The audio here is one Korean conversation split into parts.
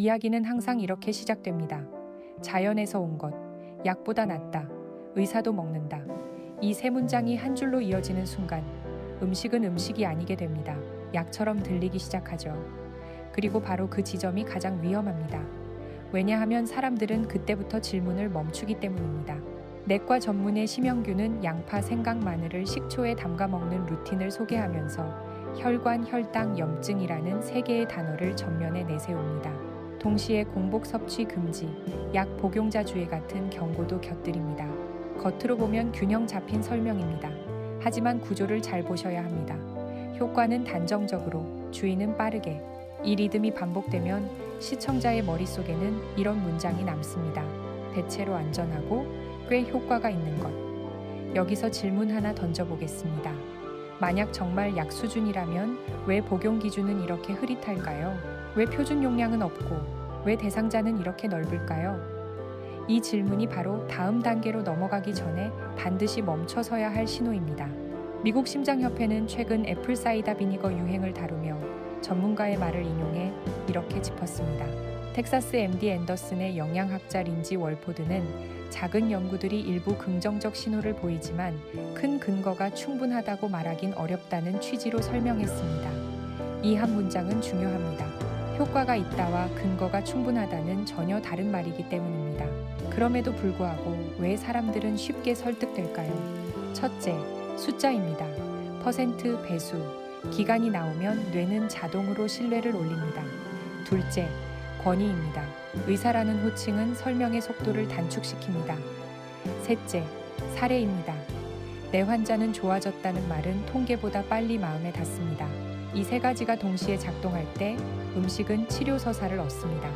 이야기는 항상 이렇게 시작됩니다. 자연에서 온 것, 약보다 낫다, 의사도 먹는다. 이 세 문장이 한 줄로 이어지는 순간 음식은 음식이 아니게 됩니다. 약처럼 들리기 시작하죠. 그리고 바로 그 지점이 가장 위험합니다. 왜냐하면 사람들은 그때부터 질문을 멈추기 때문입니다. 내과 전문의 심영규는 양파, 생강, 마늘을 식초에 담가 먹는 루틴을 소개하면서 혈관, 혈당, 염증이라는 세 개의 단어를 전면에 내세웁니다. 동시에 공복 섭취 금지, 약 복용자 주의 같은 경고도 곁들입니다. 겉으로 보면 균형 잡힌 설명입니다. 하지만 구조를 잘 보셔야 합니다. 효과는 단정적으로, 주의는 빠르게. 이 리듬이 반복되면 시청자의 머릿속에는 이런 문장이 남습니다. 대체로 안전하고 꽤 효과가 있는 것. 여기서 질문 하나 던져보겠습니다. 만약 정말 약 수준이라면 왜 복용 기준은 이렇게 흐릿할까요? 왜 표준 용량은 없고 왜 대상자는 이렇게 넓을까요? 이 질문이 바로 다음 단계로 넘어가기 전에 반드시 멈춰서야 할 신호입니다. 미국 심장협회는 최근 애플 사이다 비니거 유행을 다루며 전문가의 말을 인용해 이렇게 짚었습니다. 텍사스 MD 앤더슨의 영양학자 린지 월포드는 작은 연구들이 일부 긍정적 신호를 보이지만 큰 근거가 충분하다고 말하긴 어렵다는 취지로 설명했습니다. 이 한 문장은 중요합니다. 효과가 있다와 근거가 충분하다는 전혀 다른 말이기 때문입니다. 그럼에도 불구하고 왜 사람들은 쉽게 설득될까요? 첫째, 숫자입니다. 퍼센트, 배수, 기간이 나오면 뇌는 자동으로 신뢰를 올립니다. 둘째, 권위입니다. 의사라는 호칭은 설명의 속도를 단축시킵니다. 셋째, 사례입니다. 내 환자는 좋아졌다는 말은 통계보다 빨리 마음에 닿습니다. 이 세 가지가 동시에 작동할 때 음식은 치료 서사를 얻습니다.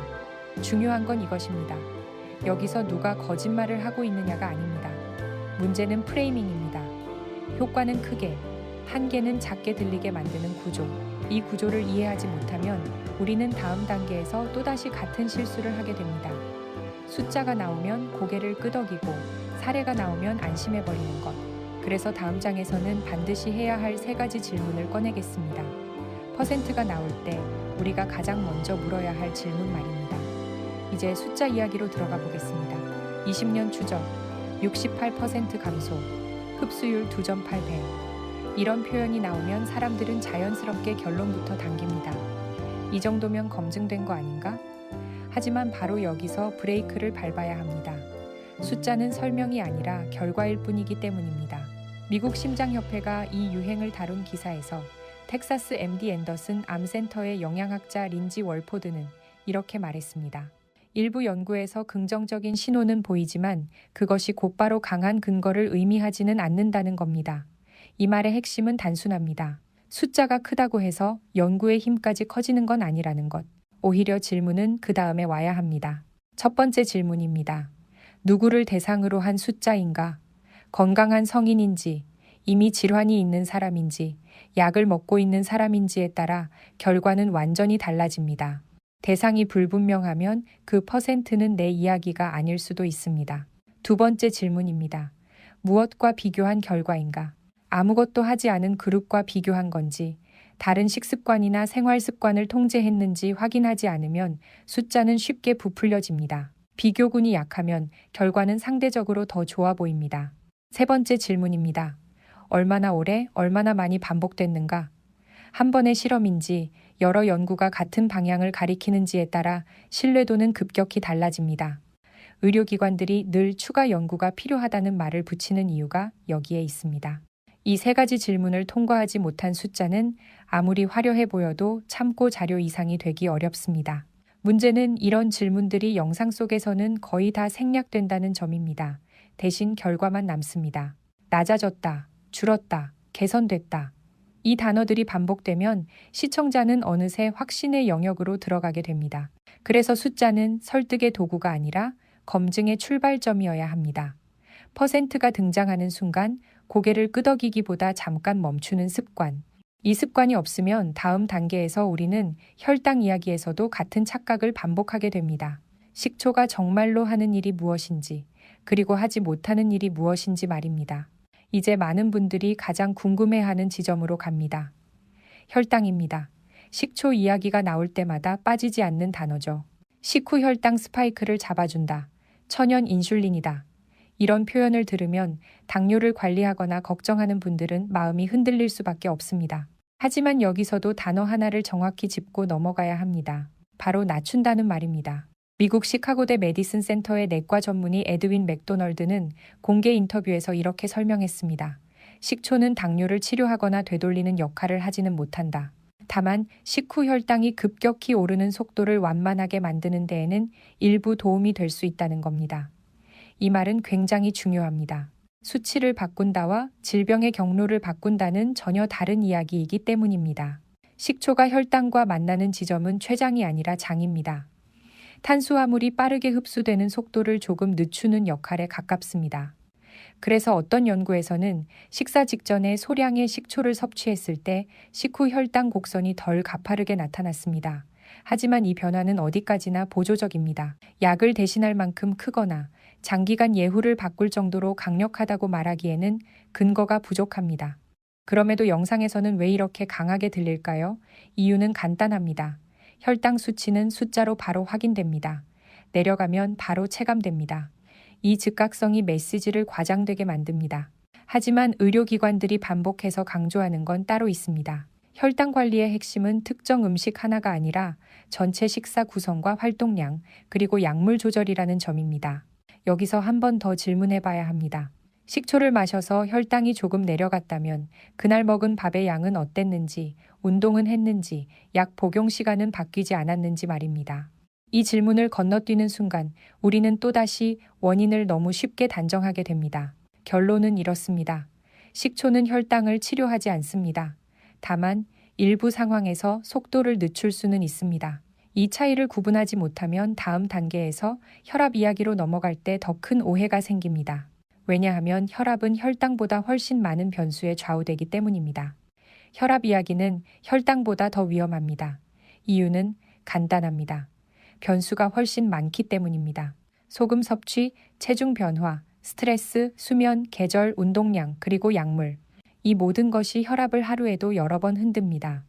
중요한 건 이것입니다. 여기서 누가 거짓말을 하고 있느냐가 아닙니다. 문제는 프레이밍입니다. 효과는 크게, 한계는 작게 들리게 만드는 구조. 이 구조를 이해하지 못하면 우리는 다음 단계에서 또다시 같은 실수를 하게 됩니다. 숫자가 나오면 고개를 끄덕이고 사례가 나오면 안심해버리는 것. 그래서 다음 장에서는 반드시 해야 할 세 가지 질문을 꺼내겠습니다. 퍼센트가 나올 때 우리가 가장 먼저 물어야 할 질문 말입니다. 이제 숫자 이야기로 들어가 보겠습니다. 20년 추적, 68% 감소, 흡수율 2.8배. 이런 표현이 나오면 사람들은 자연스럽게 결론부터 당깁니다. 이 정도면 검증된 거 아닌가? 하지만 바로 여기서 브레이크를 밟아야 합니다. 숫자는 설명이 아니라 결과일 뿐이기 때문입니다. 미국 심장협회가 이 유행을 다룬 기사에서 텍사스 MD 앤더슨 암센터의 영양학자 린지 월포드는 이렇게 말했습니다. 일부 연구에서 긍정적인 신호는 보이지만 그것이 곧바로 강한 근거를 의미하지는 않는다는 겁니다. 이 말의 핵심은 단순합니다. 숫자가 크다고 해서 연구의 힘까지 커지는 건 아니라는 것. 오히려 질문은 그 다음에 와야 합니다. 첫 번째 질문입니다. 누구를 대상으로 한 숫자인가? 건강한 성인인지, 이미 질환이 있는 사람인지, 약을 먹고 있는 사람인지에 따라 결과는 완전히 달라집니다. 대상이 불분명하면 그 퍼센트는 내 이야기가 아닐 수도 있습니다. 두 번째 질문입니다. 무엇과 비교한 결과인가? 아무것도 하지 않은 그룹과 비교한 건지, 다른 식습관이나 생활 습관을 통제했는지 확인하지 않으면 숫자는 쉽게 부풀려집니다. 비교군이 약하면 결과는 상대적으로 더 좋아 보입니다. 세 번째 질문입니다. 얼마나 오래, 얼마나 많이 반복됐는가? 한 번의 실험인지 여러 연구가 같은 방향을 가리키는지에 따라 신뢰도는 급격히 달라집니다. 의료기관들이 늘 추가 연구가 필요하다는 말을 붙이는 이유가 여기에 있습니다. 이 세 가지 질문을 통과하지 못한 숫자는 아무리 화려해 보여도 참고 자료 이상이 되기 어렵습니다. 문제는 이런 질문들이 영상 속에서는 거의 다 생략된다는 점입니다. 대신 결과만 남습니다. 낮아졌다, 줄었다, 개선됐다. 이 단어들이 반복되면 시청자는 어느새 확신의 영역으로 들어가게 됩니다. 그래서 숫자는 설득의 도구가 아니라 검증의 출발점이어야 합니다. 퍼센트가 등장하는 순간 고개를 끄덕이기보다 잠깐 멈추는 습관. 이 습관이 없으면 다음 단계에서 우리는 혈당 이야기에서도 같은 착각을 반복하게 됩니다. 식초가 정말로 하는 일이 무엇인지, 그리고 하지 못하는 일이 무엇인지 말입니다. 이제 많은 분들이 가장 궁금해하는 지점으로 갑니다. 혈당입니다. 식초 이야기가 나올 때마다 빠지지 않는 단어죠. 식후 혈당 스파이크를 잡아준다. 천연 인슐린이다. 이런 표현을 들으면 당뇨를 관리하거나 걱정하는 분들은 마음이 흔들릴 수밖에 없습니다. 하지만 여기서도 단어 하나를 정확히 짚고 넘어가야 합니다. 바로 낮춘다는 말입니다. 미국 시카고대 메디슨 센터의 내과 전문의 에드윈 맥도널드는 공개 인터뷰에서 이렇게 설명했습니다. 식초는 당뇨를 치료하거나 되돌리는 역할을 하지는 못한다. 다만 식후 혈당이 급격히 오르는 속도를 완만하게 만드는 데에는 일부 도움이 될 수 있다는 겁니다. 이 말은 굉장히 중요합니다. 수치를 바꾼다와 질병의 경로를 바꾼다는 전혀 다른 이야기이기 때문입니다. 식초가 혈당과 만나는 지점은 췌장이 아니라 장입니다. 탄수화물이 빠르게 흡수되는 속도를 조금 늦추는 역할에 가깝습니다. 그래서 어떤 연구에서는 식사 직전에 소량의 식초를 섭취했을 때 식후 혈당 곡선이 덜 가파르게 나타났습니다. 하지만 이 변화는 어디까지나 보조적입니다. 약을 대신할 만큼 크거나 장기간 예후를 바꿀 정도로 강력하다고 말하기에는 근거가 부족합니다. 그럼에도 영상에서는 왜 이렇게 강하게 들릴까요? 이유는 간단합니다. 혈당 수치는 숫자로 바로 확인됩니다. 내려가면 바로 체감됩니다. 이 즉각성이 메시지를 과장되게 만듭니다. 하지만 의료기관들이 반복해서 강조하는 건 따로 있습니다. 혈당 관리의 핵심은 특정 음식 하나가 아니라 전체 식사 구성과 활동량, 그리고 약물 조절이라는 점입니다. 여기서 한 번 더 질문해 봐야 합니다. 식초를 마셔서 혈당이 조금 내려갔다면 그날 먹은 밥의 양은 어땠는지, 운동은 했는지, 약 복용 시간은 바뀌지 않았는지 말입니다. 이 질문을 건너뛰는 순간 우리는 또다시 원인을 너무 쉽게 단정하게 됩니다. 결론은 이렇습니다. 식초는 혈당을 치료하지 않습니다. 다만 일부 상황에서 속도를 늦출 수는 있습니다. 이 차이를 구분하지 못하면 다음 단계에서 혈압 이야기로 넘어갈 때 더 큰 오해가 생깁니다. 왜냐하면 혈압은 혈당보다 훨씬 많은 변수에 좌우되기 때문입니다. 혈압 이야기는 혈당보다 더 위험합니다. 이유는 간단합니다. 변수가 훨씬 많기 때문입니다. 소금 섭취, 체중 변화, 스트레스, 수면, 계절, 운동량, 그리고 약물. 이 모든 것이 혈압을 하루에도 여러 번 흔듭니다.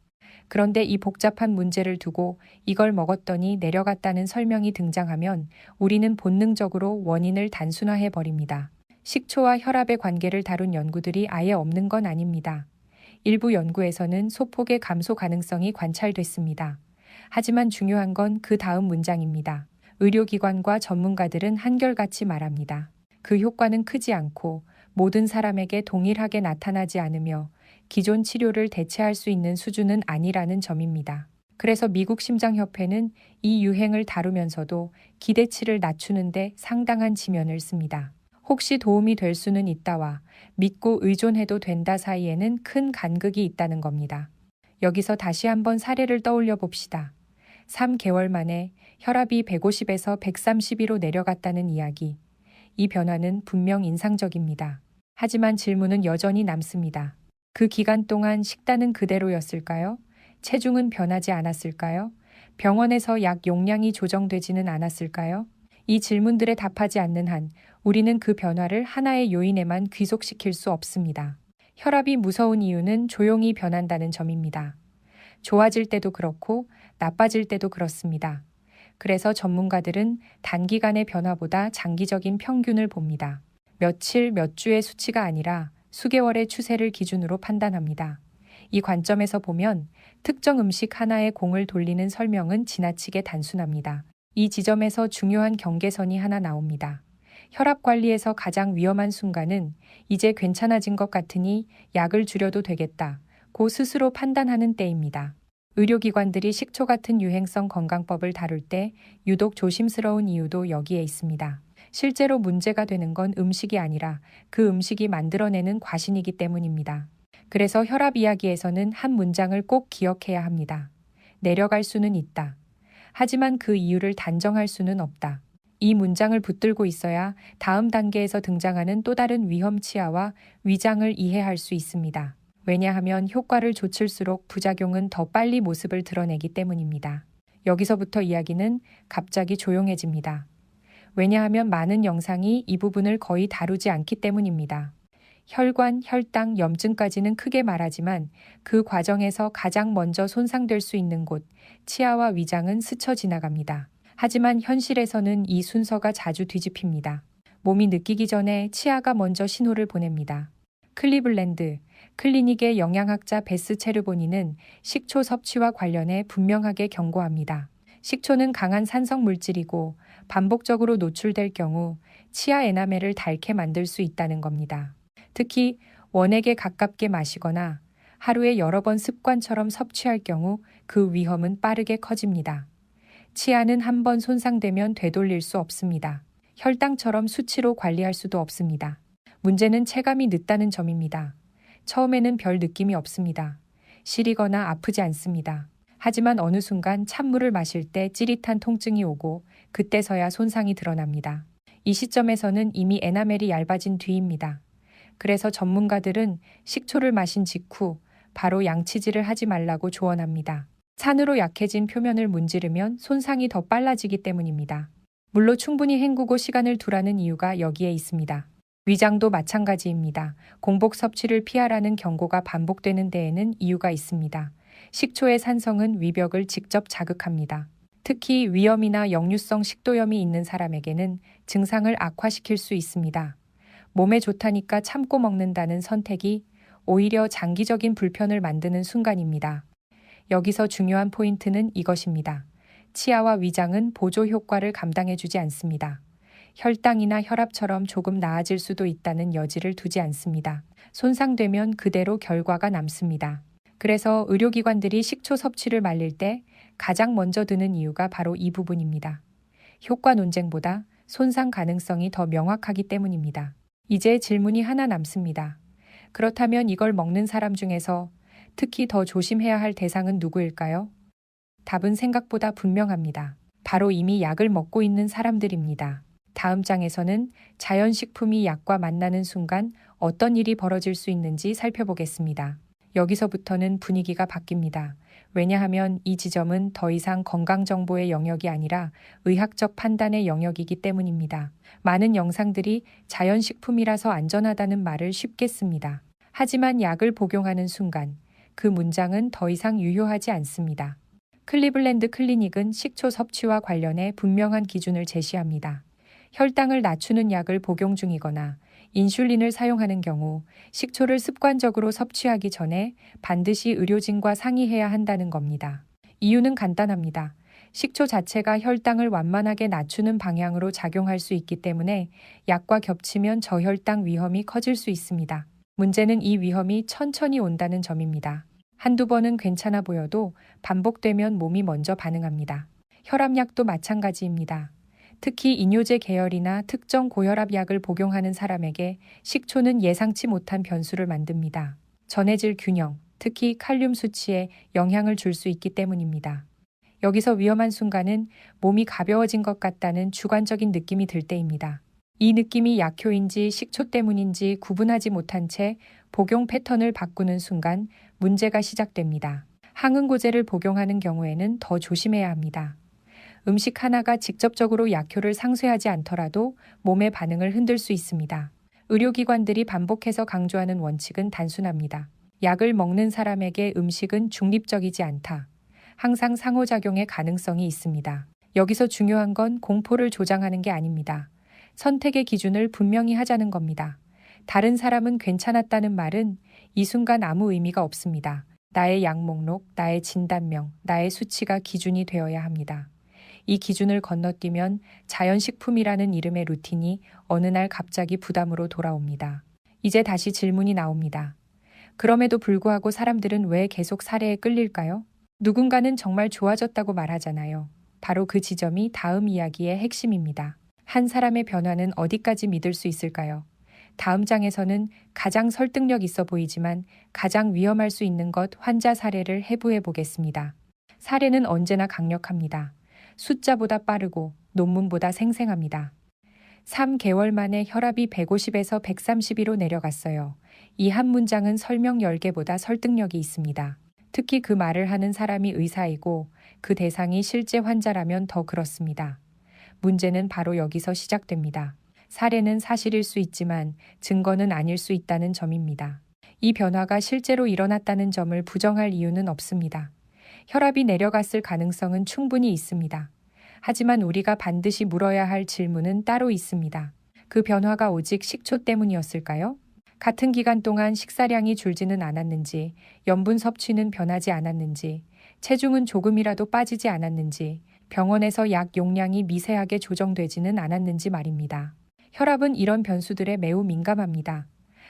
그런데 이 복잡한 문제를 두고 이걸 먹었더니 내려갔다는 설명이 등장하면 우리는 본능적으로 원인을 단순화해 버립니다. 식초와 혈압의 관계를 다룬 연구들이 아예 없는 건 아닙니다. 일부 연구에서는 소폭의 감소 가능성이 관찰됐습니다. 하지만 중요한 건 그 다음 문장입니다. 의료기관과 전문가들은 한결같이 말합니다. 그 효과는 크지 않고 모든 사람에게 동일하게 나타나지 않으며 기존 치료를 대체할 수 있는 수준은 아니라는 점입니다. 그래서 미국 심장협회는 이 유행을 다루면서도 기대치를 낮추는데 상당한 지면을 씁니다. 혹시 도움이 될 수는 있다와 믿고 의존해도 된다 사이에는 큰 간극이 있다는 겁니다. 여기서 다시 한번 사례를 떠올려 봅시다. 3개월 만에 혈압이 150에서 132로 내려갔다는 이야기. 이 변화는 분명 인상적입니다. 하지만 질문은 여전히 남습니다. 그 기간 동안 식단은 그대로였을까요? 체중은 변하지 않았을까요? 병원에서 약 용량이 조정되지는 않았을까요? 이 질문들에 답하지 않는 한 우리는 그 변화를 하나의 요인에만 귀속시킬 수 없습니다. 혈압이 무서운 이유는 조용히 변한다는 점입니다. 좋아질 때도 그렇고 나빠질 때도 그렇습니다. 그래서 전문가들은 단기간의 변화보다 장기적인 평균을 봅니다. 며칠, 몇 주의 수치가 아니라 수개월의 추세를 기준으로 판단합니다. 이 관점에서 보면 특정 음식 하나에 공을 돌리는 설명은 지나치게 단순합니다. 이 지점에서 중요한 경계선이 하나 나옵니다. 혈압 관리에서 가장 위험한 순간은 이제 괜찮아진 것 같으니 약을 줄여도 되겠다. 고 스스로 판단하는 때입니다. 의료기관들이 식초 같은 유행성 건강법을 다룰 때 유독 조심스러운 이유도 여기에 있습니다. 실제로 문제가 되는 건 음식이 아니라 그 음식이 만들어내는 과신이기 때문입니다. 그래서 혈압 이야기에서는 한 문장을 꼭 기억해야 합니다. 내려갈 수는 있다. 하지만 그 이유를 단정할 수는 없다. 이 문장을 붙들고 있어야 다음 단계에서 등장하는 또 다른 위험 치하와 위장을 이해할 수 있습니다. 왜냐하면 효과를 좇을수록 부작용은 더 빨리 모습을 드러내기 때문입니다. 여기서부터 이야기는 갑자기 조용해집니다. 왜냐하면 많은 영상이 이 부분을 거의 다루지 않기 때문입니다. 혈관, 혈당, 염증까지는 크게 말하지만 그 과정에서 가장 먼저 손상될 수 있는 곳, 치아와 위장은 스쳐 지나갑니다. 하지만 현실에서는 이 순서가 자주 뒤집힙니다. 몸이 느끼기 전에 치아가 먼저 신호를 보냅니다. 클리블랜드 클리닉의 영양학자 베스 체르보니는 식초 섭취와 관련해 분명하게 경고합니다. 식초는 강한 산성 물질이고 반복적으로 노출될 경우 치아 에나멜을 닳게 만들 수 있다는 겁니다. 특히 원액에 가깝게 마시거나 하루에 여러 번 습관처럼 섭취할 경우 그 위험은 빠르게 커집니다. 치아는 한 번 손상되면 되돌릴 수 없습니다. 혈당처럼 수치로 관리할 수도 없습니다. 문제는 체감이 늦다는 점입니다. 처음에는 별 느낌이 없습니다. 시리거나 아프지 않습니다. 하지만 어느 순간 찬물을 마실 때 찌릿한 통증이 오고 그때서야 손상이 드러납니다. 이 시점에서는 이미 에나멜이 얇아진 뒤입니다. 그래서 전문가들은 식초를 마신 직후 바로 양치질을 하지 말라고 조언합니다. 산으로 약해진 표면을 문지르면 손상이 더 빨라지기 때문입니다. 물로 충분히 헹구고 시간을 두라는 이유가 여기에 있습니다. 위장도 마찬가지입니다. 공복 섭취를 피하라는 경고가 반복되는 데에는 이유가 있습니다. 식초의 산성은 위벽을 직접 자극합니다. 특히 위염이나 역류성 식도염이 있는 사람에게는 증상을 악화시킬 수 있습니다. 몸에 좋다니까 참고 먹는다는 선택이 오히려 장기적인 불편을 만드는 순간입니다. 여기서 중요한 포인트는 이것입니다. 치아와 위장은 보조 효과를 감당해주지 않습니다. 혈당이나 혈압처럼 조금 나아질 수도 있다는 여지를 두지 않습니다. 손상되면 그대로 결과가 남습니다. 그래서 의료기관들이 식초 섭취를 말릴 때 가장 먼저 드는 이유가 바로 이 부분입니다. 효과 논쟁보다 손상 가능성이 더 명확하기 때문입니다. 이제 질문이 하나 남습니다. 그렇다면 이걸 먹는 사람 중에서 특히 더 조심해야 할 대상은 누구일까요? 답은 생각보다 분명합니다. 바로 이미 약을 먹고 있는 사람들입니다. 다음 장에서는 자연식품이 약과 만나는 순간 어떤 일이 벌어질 수 있는지 살펴보겠습니다. 여기서부터는 분위기가 바뀝니다. 왜냐하면 이 지점은 더 이상 건강정보의 영역이 아니라 의학적 판단의 영역이기 때문입니다. 많은 영상들이 자연식품이라서 안전하다는 말을 쉽게 씁니다. 하지만 약을 복용하는 순간 그 문장은 더 이상 유효하지 않습니다. 클리블랜드 클리닉은 식초 섭취와 관련해 분명한 기준을 제시합니다. 혈당을 낮추는 약을 복용 중이거나 인슐린을 사용하는 경우 식초를 습관적으로 섭취하기 전에 반드시 의료진과 상의해야 한다는 겁니다. 이유는 간단합니다. 식초 자체가 혈당을 완만하게 낮추는 방향으로 작용할 수 있기 때문에 약과 겹치면 저혈당 위험이 커질 수 있습니다. 문제는 이 위험이 천천히 온다는 점입니다. 한두 번은 괜찮아 보여도 반복되면 몸이 먼저 반응합니다. 혈압약도 마찬가지입니다. 특히 이뇨제 계열이나 특정 고혈압 약을 복용하는 사람에게 식초는 예상치 못한 변수를 만듭니다. 전해질 균형, 특히 칼륨 수치에 영향을 줄 수 있기 때문입니다. 여기서 위험한 순간은 몸이 가벼워진 것 같다는 주관적인 느낌이 들 때입니다. 이 느낌이 약효인지 식초 때문인지 구분하지 못한 채 복용 패턴을 바꾸는 순간 문제가 시작됩니다. 항응고제를 복용하는 경우에는 더 조심해야 합니다. 음식 하나가 직접적으로 약효를 상쇄하지 않더라도 몸의 반응을 흔들 수 있습니다. 의료기관들이 반복해서 강조하는 원칙은 단순합니다. 약을 먹는 사람에게 음식은 중립적이지 않다. 항상 상호작용의 가능성이 있습니다. 여기서 중요한 건 공포를 조장하는 게 아닙니다. 선택의 기준을 분명히 하자는 겁니다. 다른 사람은 괜찮았다는 말은 이 순간 아무 의미가 없습니다. 나의 약 목록, 나의 진단명, 나의 수치가 기준이 되어야 합니다. 이 기준을 건너뛰면 자연식품이라는 이름의 루틴이 어느 날 갑자기 부담으로 돌아옵니다. 이제 다시 질문이 나옵니다. 그럼에도 불구하고 사람들은 왜 계속 사례에 끌릴까요? 누군가는 정말 좋아졌다고 말하잖아요. 바로 그 지점이 다음 이야기의 핵심입니다. 한 사람의 변화는 어디까지 믿을 수 있을까요? 다음 장에서는 가장 설득력 있어 보이지만 가장 위험할 수 있는 것 환자 사례를 해부해 보겠습니다. 사례는 언제나 강력합니다. 숫자보다 빠르고 논문보다 생생합니다. 3개월 만에 혈압이 150에서 132로 내려갔어요. 이 한 문장은 설명 10개보다 설득력이 있습니다. 특히 그 말을 하는 사람이 의사이고 그 대상이 실제 환자라면 더 그렇습니다. 문제는 바로 여기서 시작됩니다. 사례는 사실일 수 있지만 증거는 아닐 수 있다는 점입니다. 이 변화가 실제로 일어났다는 점을 부정할 이유는 없습니다. 혈압이 내려갔을 가능성은 충분히 있습니다. 하지만 우리가 반드시 물어야 할 질문은 따로 있습니다. 그 변화가 오직 식초 때문이었을까요? 같은 기간 동안 식사량이 줄지는 않았는지, 염분 섭취는 변하지 않았는지, 체중은 조금이라도 빠지지 않았는지, 병원에서 약 용량이 미세하게 조정되지는 않았는지 말입니다. 혈압은 이런 변수들에 매우 민감합니다.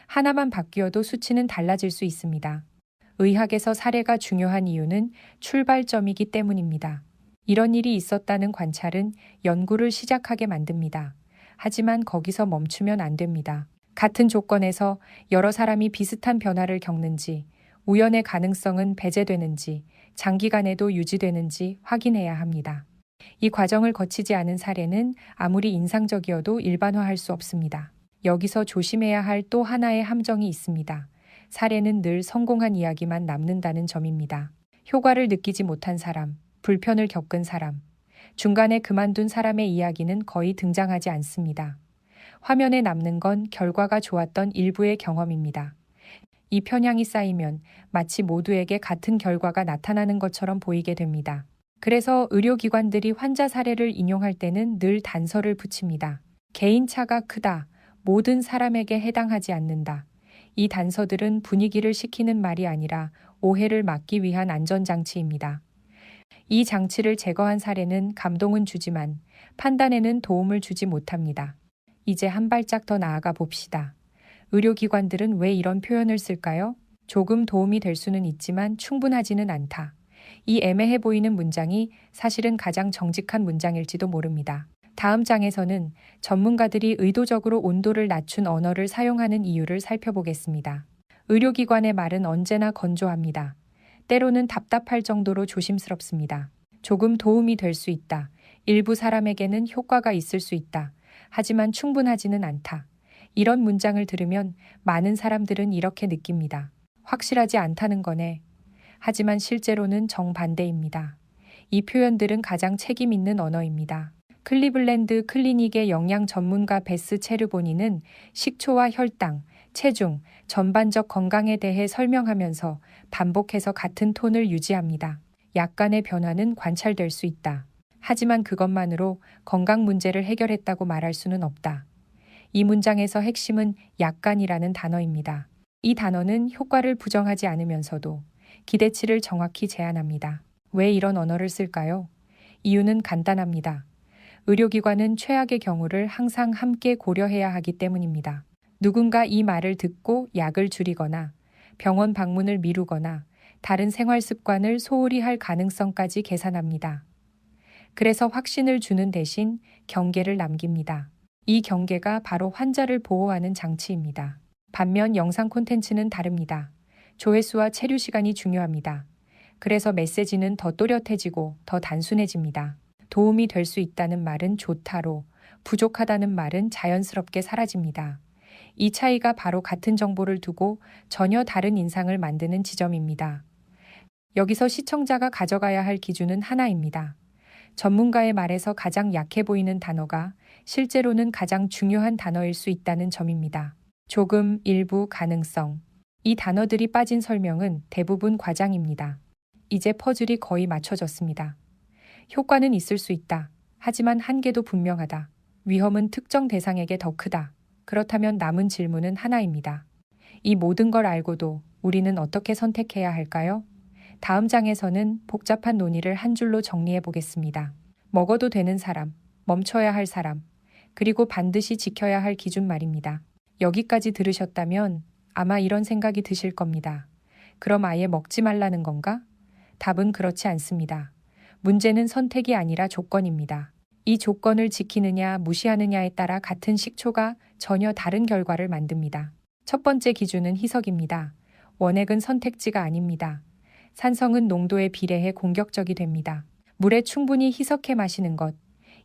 하나만 바뀌어도 수치는 달라질 수 있습니다. 의학에서 사례가 중요한 이유는 출발점이기 때문입니다. 이런 일이 있었다는 관찰은 연구를 시작하게 만듭니다. 하지만 거기서 멈추면 안 됩니다. 같은 조건에서 여러 사람이 비슷한 변화를 겪는지, 우연의 가능성은 배제되는지, 장기간에도 유지되는지 확인해야 합니다. 이 과정을 거치지 않은 사례는 아무리 인상적이어도 일반화할 수 없습니다. 여기서 조심해야 할 또 하나의 함정이 있습니다. 사례는 늘 성공한 이야기만 남는다는 점입니다. 효과를 느끼지 못한 사람, 불편을 겪은 사람, 중간에 그만둔 사람의 이야기는 거의 등장하지 않습니다. 화면에 남는 건 결과가 좋았던 일부의 경험입니다. 이 편향이 쌓이면 마치 모두에게 같은 결과가 나타나는 것처럼 보이게 됩니다. 그래서 의료기관들이 환자 사례를 인용할 때는 늘 단서를 붙입니다. 개인차가 크다. 모든 사람에게 해당하지 않는다. 이 단서들은 분위기를 식히는 말이 아니라 오해를 막기 위한 안전장치입니다. 이 장치를 제거한 사례는 감동은 주지만 판단에는 도움을 주지 못합니다. 이제 한 발짝 더 나아가 봅시다. 의료기관들은 왜 이런 표현을 쓸까요? 조금 도움이 될 수는 있지만 충분하지는 않다. 이 애매해 보이는 문장이 사실은 가장 정직한 문장일지도 모릅니다. 다음 장에서는 전문가들이 의도적으로 온도를 낮춘 언어를 사용하는 이유를 살펴보겠습니다. 의료기관의 말은 언제나 건조합니다. 때로는 답답할 정도로 조심스럽습니다. 조금 도움이 될 수 있다. 일부 사람에게는 효과가 있을 수 있다. 하지만 충분하지는 않다. 이런 문장을 들으면 많은 사람들은 이렇게 느낍니다. 확실하지 않다는 거네. 하지만 실제로는 정반대입니다. 이 표현들은 가장 책임 있는 언어입니다. 클리블랜드 클리닉의 영양 전문가 베스 체르보니는 식초와 혈당, 체중, 전반적 건강에 대해 설명하면서 반복해서 같은 톤을 유지합니다. 약간의 변화는 관찰될 수 있다. 하지만 그것만으로 건강 문제를 해결했다고 말할 수는 없다. 이 문장에서 핵심은 약간이라는 단어입니다. 이 단어는 효과를 부정하지 않으면서도 기대치를 정확히 제한합니다. 왜 이런 언어를 쓸까요? 이유는 간단합니다. 의료기관은 최악의 경우를 항상 함께 고려해야 하기 때문입니다. 누군가 이 말을 듣고 약을 줄이거나 병원 방문을 미루거나 다른 생활 습관을 소홀히 할 가능성까지 계산합니다. 그래서 확신을 주는 대신 경계를 남깁니다. 이 경계가 바로 환자를 보호하는 장치입니다. 반면 영상 콘텐츠는 다릅니다. 조회수와 체류 시간이 중요합니다. 그래서 메시지는 더 또렷해지고 더 단순해집니다. 도움이 될 수 있다는 말은 좋다로, 부족하다는 말은 자연스럽게 사라집니다. 이 차이가 바로 같은 정보를 두고 전혀 다른 인상을 만드는 지점입니다. 여기서 시청자가 가져가야 할 기준은 하나입니다. 전문가의 말에서 가장 약해 보이는 단어가 실제로는 가장 중요한 단어일 수 있다는 점입니다. 조금, 일부, 가능성. 이 단어들이 빠진 설명은 대부분 과장입니다. 이제 퍼즐이 거의 맞춰졌습니다. 효과는 있을 수 있다. 하지만 한계도 분명하다. 위험은 특정 대상에게 더 크다. 그렇다면 남은 질문은 하나입니다. 이 모든 걸 알고도 우리는 어떻게 선택해야 할까요? 다음 장에서는 복잡한 논의를 한 줄로 정리해 보겠습니다. 먹어도 되는 사람, 멈춰야 할 사람, 그리고 반드시 지켜야 할 기준 말입니다. 여기까지 들으셨다면 아마 이런 생각이 드실 겁니다. 그럼 아예 먹지 말라는 건가? 답은 그렇지 않습니다. 문제는 선택이 아니라 조건입니다. 이 조건을 지키느냐 무시하느냐에 따라 같은 식초가 전혀 다른 결과를 만듭니다. 첫 번째 기준은 희석입니다. 원액은 선택지가 아닙니다. 산성은 농도에 비례해 공격적이 됩니다. 물에 충분히 희석해 마시는 것,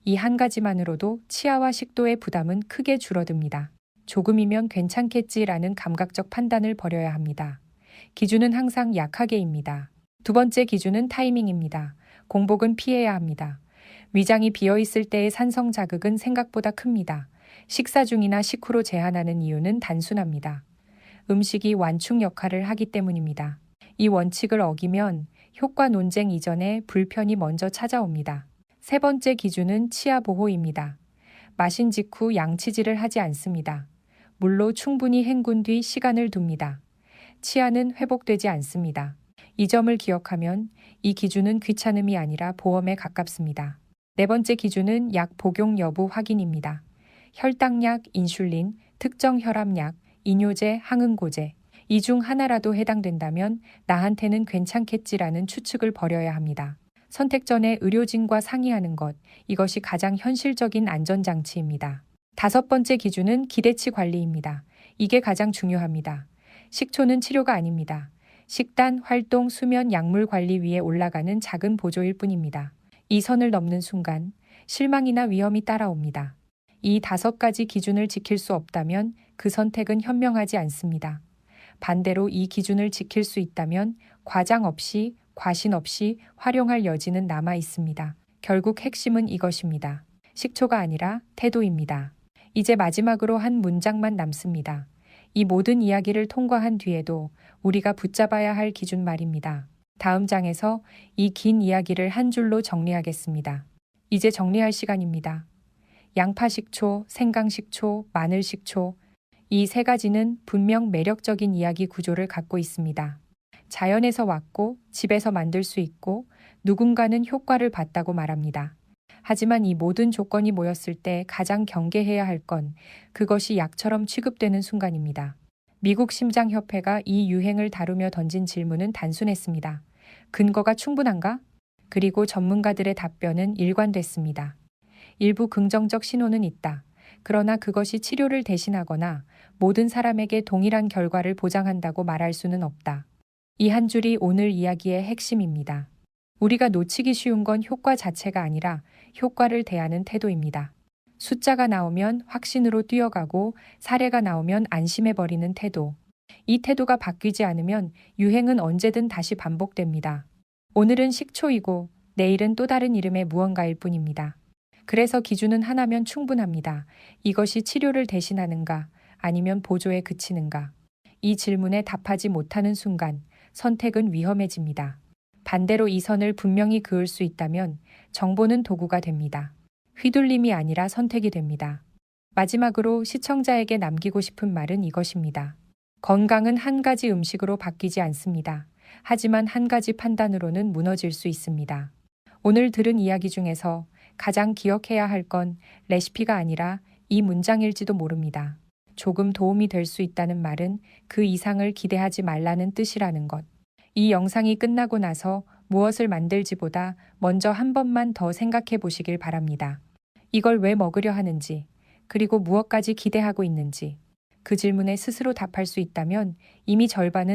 이 한 가지만으로도 치아와 식도의 부담은 크게 줄어듭니다. 조금이면 괜찮겠지라는 감각적 판단을 버려야 합니다. 기준은 항상 약하게입니다. 두 번째 기준은 타이밍입니다. 공복은 피해야 합니다. 위장이 비어 있을 때의 산성 자극은 생각보다 큽니다. 식사 중이나 식후로 제한하는 이유는 단순합니다. 음식이 완충 역할을 하기 때문입니다. 이 원칙을 어기면 효과 논쟁 이전에 불편이 먼저 찾아옵니다. 세 번째 기준은 치아 보호입니다. 마신 직후 양치질을 하지 않습니다. 물로 충분히 헹군 뒤 시간을 둡니다. 치아는 회복되지 않습니다. 이 점을 기억하면 이 기준은 귀찮음이 아니라 보험에 가깝습니다. 네 번째 기준은 약 복용 여부 확인입니다. 혈당약, 인슐린, 특정 혈압약, 이뇨제, 항응고제 이 중 하나라도 해당된다면 나한테는 괜찮겠지라는 추측을 버려야 합니다. 선택 전에 의료진과 상의하는 것, 이것이 가장 현실적인 안전장치입니다. 다섯 번째 기준은 기대치 관리입니다. 이게 가장 중요합니다. 식초는 치료가 아닙니다. 식단, 활동, 수면, 약물 관리 위에 올라가는 작은 보조일 뿐입니다. 이 선을 넘는 순간 실망이나 위험이 따라옵니다. 이 다섯 가지 기준을 지킬 수 없다면 그 선택은 현명하지 않습니다. 반대로 이 기준을 지킬 수 있다면 과장 없이, 과신 없이 활용할 여지는 남아 있습니다. 결국 핵심은 이것입니다. 식초가 아니라 태도입니다. 이제 마지막으로 한 문장만 남습니다. 이 모든 이야기를 통과한 뒤에도 우리가 붙잡아야 할 기준 말입니다. 다음 장에서 이 긴 이야기를 한 줄로 정리하겠습니다. 이제 정리할 시간입니다. 양파 식초, 생강 식초, 마늘 식초, 이 세 가지는 분명 매력적인 이야기 구조를 갖고 있습니다. 자연에서 왔고 집에서 만들 수 있고 누군가는 효과를 봤다고 말합니다. 하지만 이 모든 조건이 모였을 때 가장 경계해야 할 건 그것이 약처럼 취급되는 순간입니다. 미국 심장협회가 이 유행을 다루며 던진 질문은 단순했습니다. 근거가 충분한가? 그리고 전문가들의 답변은 일관됐습니다. 일부 긍정적 신호는 있다. 그러나 그것이 치료를 대신하거나 모든 사람에게 동일한 결과를 보장한다고 말할 수는 없다. 이 한 줄이 오늘 이야기의 핵심입니다. 우리가 놓치기 쉬운 건 효과 자체가 아니라 효과를 대하는 태도입니다. 숫자가 나오면 확신으로 뛰어가고 사례가 나오면 안심해버리는 태도. 이 태도가 바뀌지 않으면 유행은 언제든 다시 반복됩니다. 오늘은 식초이고 내일은 또 다른 이름의 무언가일 뿐입니다. 그래서 기준은 하나면 충분합니다. 이것이 치료를 대신하는가 아니면 보조에 그치는가. 이 질문에 답하지 못하는 순간 선택은 위험해집니다. 반대로 이 선을 분명히 그을 수 있다면 정보는 도구가 됩니다. 휘둘림이 아니라 선택이 됩니다. 마지막으로 시청자에게 남기고 싶은 말은 이것입니다. 건강은 한 가지 음식으로 바뀌지 않습니다. 하지만 한 가지 판단으로는 무너질 수 있습니다. 오늘 들은 이야기 중에서 가장 기억해야 할 건 레시피가 아니라 이 문장일지도 모릅니다. 조금 도움이 될 수 있다는 말은 그 이상을 기대하지 말라는 뜻이라는 것. 이 영상이 끝나고 나서 무엇을 만들지보다 먼저 한 번만 더 생각해 보시길 바랍니다. 이걸 왜 먹으려 하는지, 그리고 무엇까지 기대하고 있는지, 그 질문에 스스로 답할 수 있다면 이미 절반은